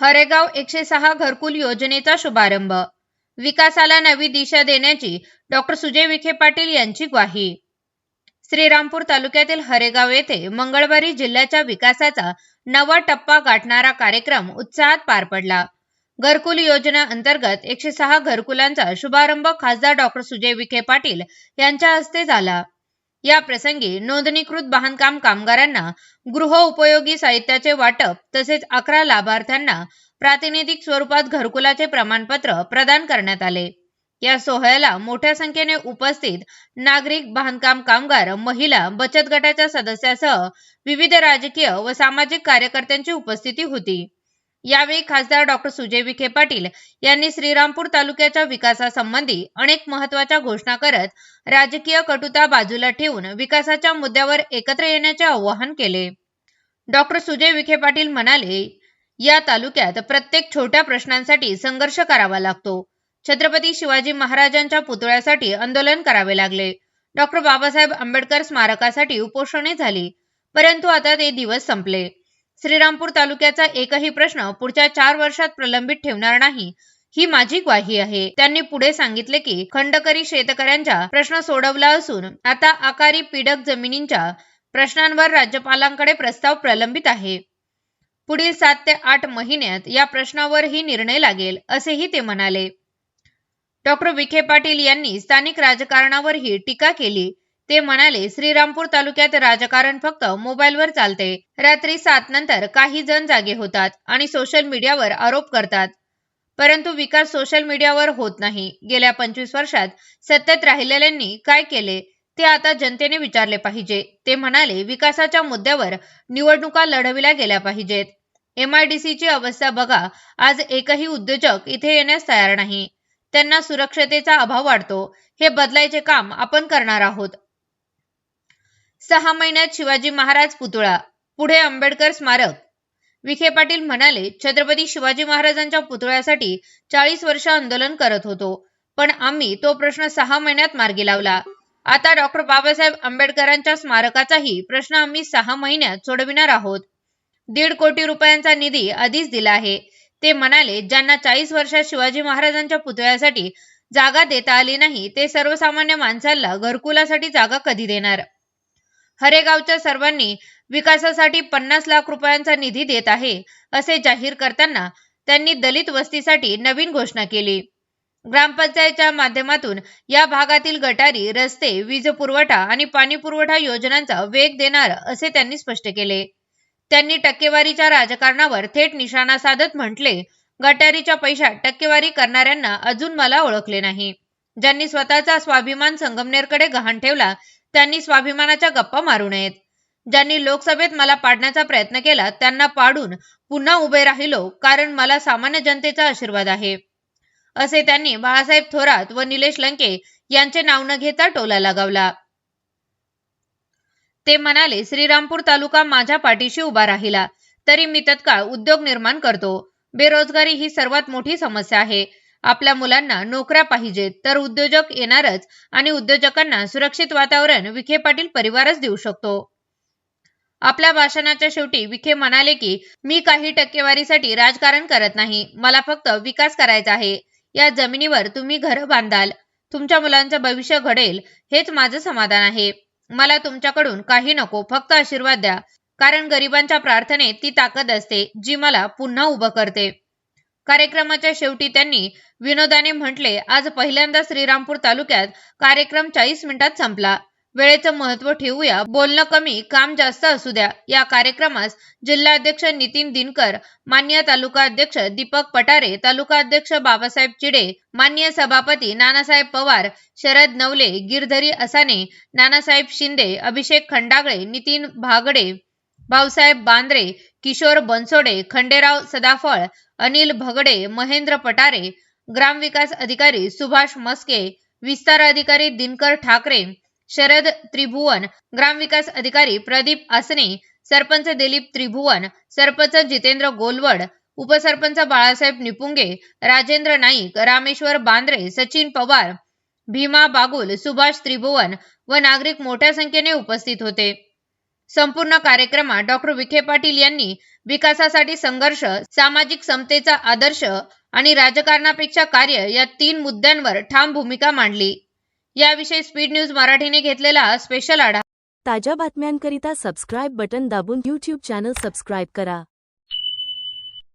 हरेगाव एकशे सहा घरकुल योजनेचा शुभारंभ. विकासाला नवी दिशा देण्याची डॉक्टर सुजय विखे पाटील यांची ग्वाही. श्रीरामपूर तालुक्यातील हरेगाव येथे मंगळवारी जिल्ह्याच्या विकासाचा नवा टप्पा गाठणारा कार्यक्रम उत्साहात पार पडला. घरकुल योजना अंतर्गत एकशे सहा घरकुलांचा शुभारंभ खासदार डॉक्टर सुजय विखे पाटील यांच्या हस्ते झाला. या प्रसंगी नोंदणीकृत बांधकाम कामगारांना गृह उपयोगी साहित्याचे वाटप तसेच अकरा लाभार्थ्यांना प्रातिनिधिक स्वरूपात घरकुलाचे प्रमाणपत्र प्रदान करण्यात आले. या सोहळ्याला मोठ्या संख्येने उपस्थित नागरिक बांधकाम कामगार महिला बचत गटाच्या सदस्यासह विविध राजकीय व सामाजिक कार्यकर्त्यांची उपस्थिती होती. यावेळी खासदार डॉक्टर सुजय विखे पाटील यांनी श्रीरामपूर तालुक्याच्या विकासासंबंधी अनेक महत्त्वाच्या घोषणा करत राजकीय कटुता बाजूला ठेवून विकासाच्या मुद्द्यावर एकत्र येण्याचे आवाहन केले. डॉक्टर सुजय विखे पाटील म्हणाले या तालुक्यात प्रत्येक छोट्या प्रश्नांसाठी संघर्ष करावा लागतो. छत्रपती शिवाजी महाराजांच्या पुतळ्यासाठी आंदोलन करावे लागले. डॉक्टर बाबासाहेब आंबेडकर स्मारकासाठी उपोषणे झाली. परंतु आता ते दिवस संपले. श्रीरामपूर तालुक्याचा एकही प्रश्न पुढच्या चार वर्षात प्रलंबित ठेवणार नाही ही माझी ग्वाही आहे. त्यांनी पुढे सांगितले की खंडकरी शेतकऱ्यांचा प्रश्न सोडवला असून आता आकारी पीडक जमिनींच्या प्रश्नांवर राज्यपालांकडे प्रस्ताव प्रलंबित आहे. पुढील सात ते आठ महिन्यात या प्रश्नावरही निर्णय लागेल असेही ते म्हणाले. डॉक्टर विखे पाटील यांनी स्थानिक राजकारणावरही टीका केली ते म्हणाले श्रीरामपूर तालुक्यात राजकारण फक्त मोबाईलवर चालते. रात्री सात नंतर काही जण जागे होतात आणि सोशल मीडियावर आरोप करतात. परंतु विकास सोशल मीडियावर होत नाही. गेल्या पंचवीस वर्षात सत्तेत राहिलेल्यांनी काय केले ते आता जनतेने विचारले पाहिजे. ते म्हणाले विकासाच्या मुद्द्यावर निवडणुका लढविल्या गेल्या पाहिजेत. एमआयडीसीची अवस्था बघा. आज एकही उद्योजक इथे येण्यास तयार नाही. त्यांना सुरक्षतेचा अभाव वाढतो. हे बदलायचे काम आपण करणार आहोत. सहा महिन्यात शिवाजी महाराज पुतळा. पुढे आंबेडकर स्मारक. विखे पाटील म्हणाले छत्रपती शिवाजी महाराजांच्या पुतळ्यासाठी चाळीस वर्ष आंदोलन करत होतो पण आम्ही तो प्रश्न सहा महिन्यात मार्गी लावला. आता डॉक्टर बाबासाहेब आंबेडकरांच्या स्मारकाचाही प्रश्न आम्ही सहा महिन्यात सोडविणार आहोत. दीड कोटी रुपयांचा निधी आधीच दिला आहे. ते म्हणाले ज्यांना चाळीस वर्षात शिवाजी महाराजांच्या पुतळ्यासाठी जागा देता आली नाही ते सर्वसामान्य माणसाला घरकुलासाठी जागा कधी देणार? हरेगावच्या सर्वांनी विकासासाठी पन्नास लाख रुपयांचा निधी देत आहे असे जाहीर करताना त्यांनी दलित वस्तीसाठी नवीन घोषणा केली. ग्रामपंचायतच्या माध्यमातून या भागातील गटारी रस्ते वीज पुरवठा आणि पाणी पुरवठा योजनांचा वेग देणार असे त्यांनी स्पष्ट केले. त्यांनी टक्केवारीच्या राजकारणावर थेट निशाणा साधत म्हटले गटारीच्या पैशात टक्केवारी करणाऱ्यांना अजून मला ओळखले नाही. ज्यांनी स्वतःचा स्वाभिमान संगमनेरकडे गहाण ठेवला त्यांनी स्वाभिमानाच्या गप्पा मारू नयेत. ज्यांनी लोकसभेत मला पाडण्याचा प्रयत्न केला त्यांना पाडून पुन्हा उभे राहिलो कारण मला सामान्य जनतेचा आशीर्वाद आहे. असे त्यांनी बाळासाहेब थोरात व निलेश लंके यांचे नाव न घेता टोला लगावला. ते म्हणाले श्रीरामपूर तालुका माझ्या पाठीशी उभा राहिला तरी मी तत्काळ उद्योग निर्माण करतो. बेरोजगारी ही सर्वात मोठी समस्या आहे. आपल्या मुलांना नोकऱ्या पाहिजेत तर उद्योजक येणारच आणि उद्योजकांना सुरक्षित वातावरण विखे पाटील परिवारच देऊ शकतो. आपल्या भाषणाच्या शेवटी विखे म्हणाले की मी काही टक्केवारीसाठी राजकारण करत नाही. मला फक्त विकास करायचा आहे. या जमिनीवर तुम्ही घर बांधाल. तुमच्या मुलांचं भविष्य घडेल. हेच माझं समाधान आहे. मला तुमच्याकडून काही नको. फक्त आशीर्वाद द्या. कारण गरिबांच्या प्रार्थनेत ती ताकद असते जी मला पुन्हा उभं करते. कार्यक्रमाच्या शेवटी त्यांनी विनोदाने म्हटले आज पहिल्यांदा श्रीरामपूर तालुक्यात कार्यक्रम चाळीस मिनिटात संपला. वेळेचं महत्त्व ठेवूया. बोलणं कमी काम जास्त असू द्या. या कार्यक्रमास जिल्हाध्यक्ष नितीन दिनकर मान्य तालुका अध्यक्ष दीपक पटारे तालुका अध्यक्ष बाबासाहेब चिडे मान्य सभापती नानासाहेब पवार शरद नवले गिरधरी असाने नानासाहेब शिंदे अभिषेक खंडागळे नितीन भागडे भाऊसाहेब बांद्रे किशोर बनसोडे खंडेराव सदाफळ अनिल भगडे महेंद्र पटारे ग्रामविकास अधिकारी सुभाष मस्के विस्तार अधिकारी दिनकर ठाकरे शरद त्रिभुवन ग्रामविकास अधिकारी प्रदीप आसने सरपंच दिलीप त्रिभुवन सरपंच जितेंद्र गोलवड उपसरपंच बाळासाहेब निपुंगे राजेंद्र नाईक रामेश्वर बांद्रे सचिन पवार भीमा बागुल सुभाष त्रिभुवन व नागरिक मोठ्या संख्येने उपस्थित होते. संपूर्ण कार्यक्रमात डॉक्टर विखे पाटील यांनी विकासासाठी संघर्ष सामाजिक समतेचा आदर्श आणि राजकारणापेक्षा कार्य या तीन मुद्द्यांवर ठाम भूमिका मांडली. याविषयी स्पीड न्यूज मराठीने घेतलेला स्पेशल आढावा. ताज्या बातम्यांकरिता सबस्क्राईब बटन दाबून यूट्यूब चॅनल सबस्क्राईब करा.